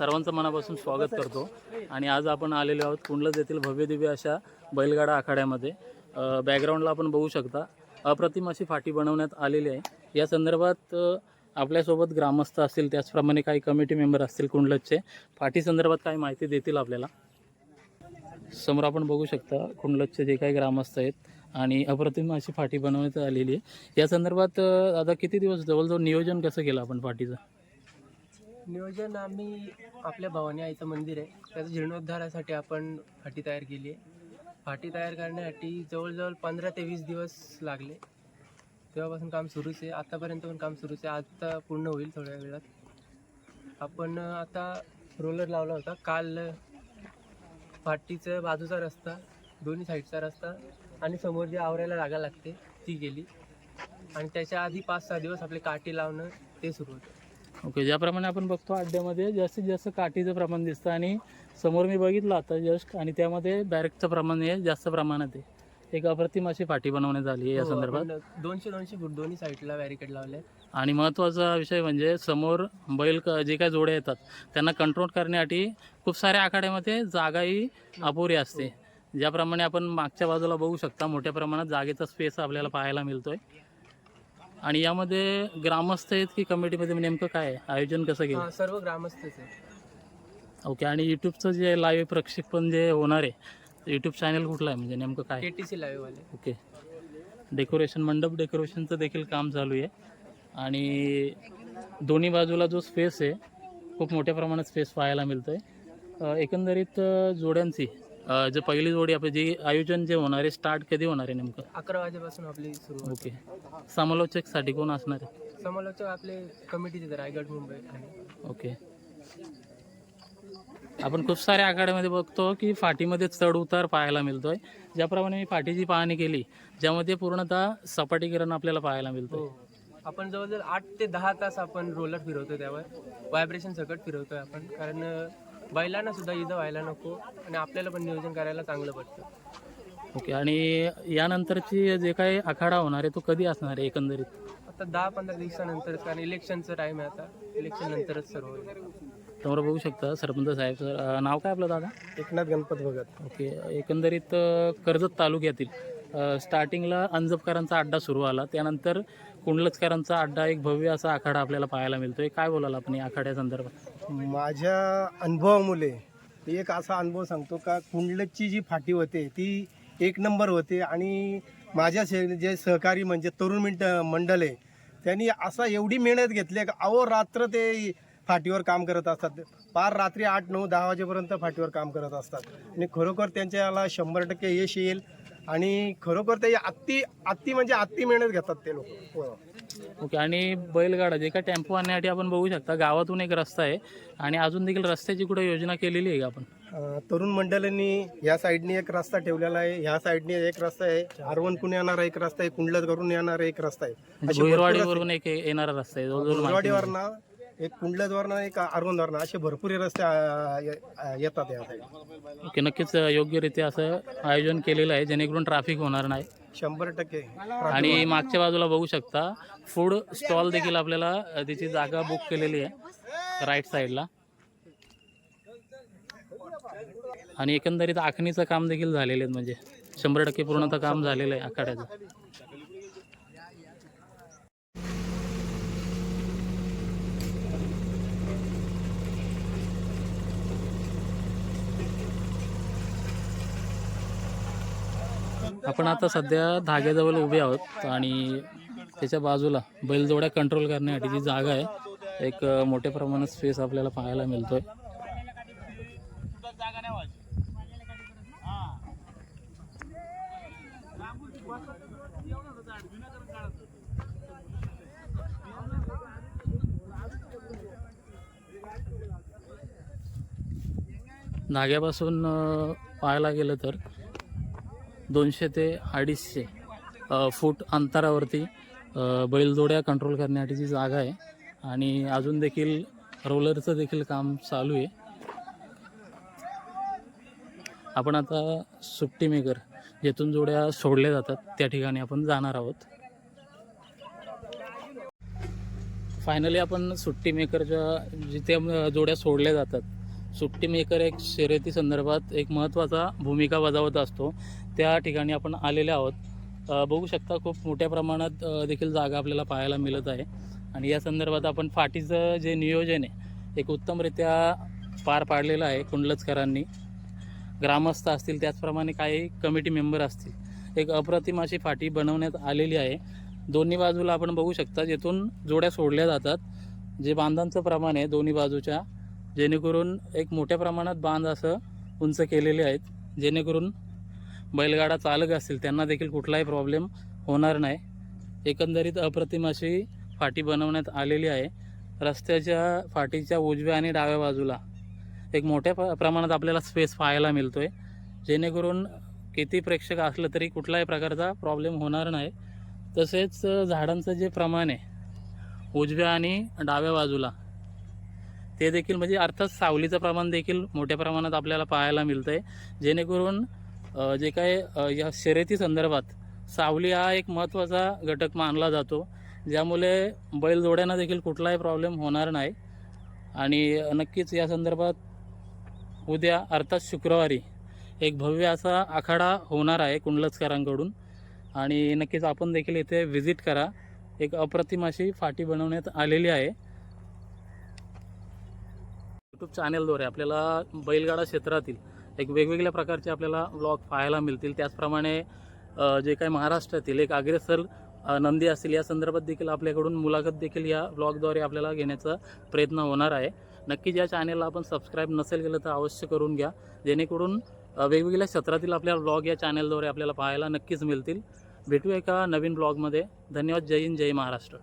सर्वांचं मनापासून स्वागत करतो. आणि आज आपण आलेलो आहोत कुंडलज येथील भव्यदिव्य अशा बैलगाडा आखाड्यामध्ये. बॅकग्राऊंडला आपण बघू शकता. अप्रतिम अशी फाटी बनवण्यात आलेली आहे. या संदर्भात आपल्यासोबत ग्रामस्थ असतील त्याचप्रमाणे काही कमिटी मेंबर असतील कुंडलजचे. फाटी संदर्भात काही माहिती देतील आपल्याला. समोर आपण बघू शकता कुंडलजचे जे काही ग्रामस्थ आहेत आणि अप्रतिम अशी फाटी बनवण्यात आलेली आहे. या संदर्भात आता किती दिवस जवळजवळ नियोजन कसं केलं आपण फाटीचं? नियोजन आम्ही आपल्या भवानी आईचं मंदिर आहे. त्याचं जीर्णोद्धारासाठी आपण फाटी तयार केली आहे. फाटी तयार करण्यासाठी जवळजवळ पंधरा ते वीस दिवस लागले. तेव्हापासून काम सुरूच आहे. आत्तापर्यंत पण काम सुरूच आहे. आत्ता पूर्ण होईल थोड्या वेळात. आपण आता रोलर लावला होता. काल फाटीचं बाजूचा रस्ता दोन्ही साईडचा रस्ता आणि समोर जी आवरायला जागा लागते ती गेली. आणि त्याच्या आधी पाच सहा दिवस आपले काठी लावणं ते सुरू होतं. ओके ज्याप्रमाणे आपण बघतो अड्ड्यामध्ये जास्तीत जास्त काठीचं प्रमाण दिसतं आणि समोर मी बघितलं आता जस्ट आणि त्यामध्ये बॅरेकचं प्रमाण हे जास्त प्रमाणात आहे. एक अप्रतिम अशी फाटी बनवण्यात आली आहे या हो, संदर्भात. दोनशे दोनशे फूट दोन्ही साईडला बॅरिकेड लावले आणि महत्त्वाचा विषय म्हणजे समोर बैल जे काही जोड्या येतात त्यांना कंट्रोल करण्यासाठी खूप साऱ्या आखाड्यामध्ये जागाही अपुरी असते. ज्याप्रमाणे आपण मागच्या बाजूला बघू शकता मोठ्या प्रमाणात जागेचा स्पेस आपल्याला पाहायला मिळतोय. आणि यामध्ये ग्रामस्थ आहेत की कमिटीमध्ये नेमकं काय आहे? आयोजन कसं केलं? हा सर्व ग्रामस्थच आहे ओके आणि यूट्यूबचं जे लाईव्ह प्रक्षेपण जे होणार आहे यूट्यूब चॅनल कुठलं आहे? म्हणजे नेमकं काय? के टी सी लाईव्ह वाले ओके. डेकोरेशन मंडप डेकोरेशनचं देखील काम चालू आहे. आणि दोन्ही बाजूला जो स्पेस आहे खूप मोठ्या प्रमाणात स्पेस पाहायला मिळतं आहे एकंदरीत अ, जोड्यांची अ, जे पहिली जोडी आपली जी आयोजन जे होणार आहे स्टार्ट कधी होणार आहे नेमकं? अकरा वाजेपासून आपली सुरू ओके. समालोचकसाठी कोण असणार आहे? समालोचक आपले कमिटीचे रायगड मुंबई ओके. आपण खूप साऱ्या आखाड्यामध्ये बघतो की फाटीमध्ये चढ उतार पाहायला मिळतोय. ज्याप्रमाणे मी फाटीची पाहणी केली ज्यामध्ये पूर्णतः सपाटीकरण आपल्याला पाहायला मिळतं हो. आपण जवळजवळ आठ ते दहा तास आपण रोलर फिरवतो त्यावर. व्हायब्रेशन सकट फिरवतोय आपण कारण अं, बैलांना सुद्धा इथं व्हायला नको आणि आपल्याला पण नियोजन करायला चांगलं पडतं. ओके आणि यानंतरची जे काही आखाडा होणार आहे तो कधी असणार आहे एकंदरीत? आता दहा पंधरा दिवसानंतरच कारण इलेक्शनचं टाईम आहे आता. इलेक्शन नंतरच सर्व होईल. समोर बघू शकता सरपंच साहेब सर अं, नाव काय आपलं दादा? एकनाथ गणपत भगत. ओके एकंदरीत अं, कर्जत तालुक्यातील अं, स्टार्टिंगला अंजपकरांचा अड्डा सुरू आला. त्यानंतर कुंडलचकरांचा अड्डा एक भव्य असा आखाडा आपल्याला पाहायला मिळतोय. काय बोलाल आपण या आखाड्या संदर्भात माझ्या अनुभवामुळे एक असा अनुभव सांगतो का कुंडलची जी फाटी होते ती एक नंबर होते आणि माझ्या जे सहकारी म्हणजे तरुण मिंट मंडळ आहे त्यांनी असा एवढी मेहनत घेतली का अहो रात्र ते फाटीवर काम करत असतात. पार रात्री आठ नऊ दहा वाजेपर्यंत फाटीवर काम करत असतात. आणि खरोखर त्यांच्याला शंभर टक्के यश येईल आणि खरोखर ते अति अति म्हणजे अति मेहनत घेतात ते लोक. हो. ओके आणि बैलगाडा जे काय टेम्पो आणण्यासाठी आपण बघू शकता गावातून एक रस्ता आहे आणि अजून देखील रस्त्याची कुठे योजना केलेली आहे का आपण? तरुण मंडळांनी या साईडनी एक रस्ता ठेवलेला आहे. ह्या साईडनी एक रस्ता आहे. आरवणकडून येणारा एक रस्ता आहे कुंडलत करून येणारा एक रस्ता आहे. भरपूर भुईरवाडीवरून एक येणारा रस्ता आहे एक कुंडलतवरनं एक आरवणवरनं असे भरपूर रस्ते येतात या साईड ओके नक्कीच योग्यरित्या असं आयोजन केलेलं आहे जेणेकरून ट्रॅफिक होणार नाही. शंभर टक्के. आणि मागच्या बाजूला बघू शकता फूड स्टॉल देखील आपल्याला तिची जागा बुक केलेली आहे राईट साईडला आणि एकंदरीत आखणीचं काम देखील झालेलं आहे म्हणजे शंभर टक्के पूर्णतः काम झालेलं आहे आखाड्याचं. आपण आता सध्या धाग्याजवळ उभे आहोत आणि त्याच्या बाजूला बैलजोड्या कंट्रोल करण्यासाठी जी जागा आहे एक मोठ्या प्रमाणात स्पेस आपल्याला पाहायला मिळतोय. धाग्यापासून पाहायला गेलं तर दोनशे ते अडीचशे फूट अंतरावरती बैलजोड्या कंट्रोल करण्यासाठी जी जागा आहे. आणि अजून देखील रोलरचं देखील काम चालू आहे. आपण आता सुट्टी मेकर जेथून जोड्या सोडल्या जातात त्या ठिकाणी आपण जाणार आहोत. फायनली आपण सुट्टी मेकरच्या जिथे जोड्या सोडल्या जातात सुट्टी मेकर एक शर्यती संदर्भात एक महत्त्वाचा भूमिका बजावत असतो. त्या ठिकाणी आपण आलेले आहोत. बघू शकता खूप मोठ्या प्रमाणात देखील जागा आपल्याला पाहायला मिळत आहे. आणि या संदर्भात आपण फाटीचं जे नियोजन आहे एक उत्तमरित्या पार पाडलेलं आहे कुंडलचकरांनी ग्रामस्थ असतील त्याचप्रमाणे काही कमिटी मेंबर असतील. एक अप्रतिम अशी फाटी बनवण्यात आलेली आहे. दोन्ही बाजूला आपण बघू शकता जिथून जोड्या सोडल्या जातात. जे बांधांचं प्रमाण आहे दोन्ही बाजूच्या जेणेकरून एक मोठ्या प्रमाणात बांध असं उंच केलेले आहेत. जेणेकरून बैलगाडा चालक असतील त्यांना देखील कुठलाही प्रॉब्लेम होणार नाही. एकंदरीत अप्रतिम अशी फाटी बनवण्यात आलेली आहे. रस्त्याच्या फाटीच्या उजव्या आणि डाव्या बाजूला एक मोठ्या प्रमाणात आपल्याला स्पेस पाहायला मिळतो आहे जेणेकरून किती प्रेक्षक असलं तरी कुठल्याही प्रकारचा प्रॉब्लेम होणार नाही. तसेच झाडांचं जे प्रमाण आहे उजव्या आणि डाव्या बाजूला ते देखील म्हणजे अर्थात सावलीचं प्रमाण देखील मोठ्या प्रमाणात आपल्याला पाहायला मिळतं आहे जेणेकरून जे काय या शर्यती संदर्भात सावली हा एक महत्त्वाचा घटक मानला जातो. ज्यामुळे बैलजोड्यांना देखील कुठलाही प्रॉब्लेम होणार नाही. आणि नक्कीच या संदर्भात उद्या अर्थात शुक्रवारी एक भव्य असा आखाडा होणार आहे कुंडलचकरांकडून आणि नक्कीच आपण देखील इथे व्हिजिट करा. एक अप्रतिम अशी फाटी बनवण्यात आलेली आहे. यूट्यूब चॅनेलद्वारे आपल्याला बैलगाडा क्षेत्रातील एक वेगवेगळ्या प्रकारचे आपल्याला व्लॉग पाहायला मिळतील. त्याचप्रमाणे जे काही महाराष्ट्रातील एक अग्रेसर नंदी असतील या संदर्भात देखील आपल्याकडून मुलाखत देखील या ब्लॉगद्वारे आपल्याला घेण्याचा प्रयत्न होणार आहे. नक्कीच या चॅनेलला आपण सबस्क्राईब नसेल केलं तर अवश्य करून घ्या. जेणेकरून वेगवेगळ्या क्षेत्रातील आपल्याला व्लॉग या चॅनेलद्वारे आपल्याला पाहायला नक्कीच मिळतील. भेटूया एका नवीन ब्लॉगमध्ये धन्यवाद. जय हिंद जय महाराष्ट्र.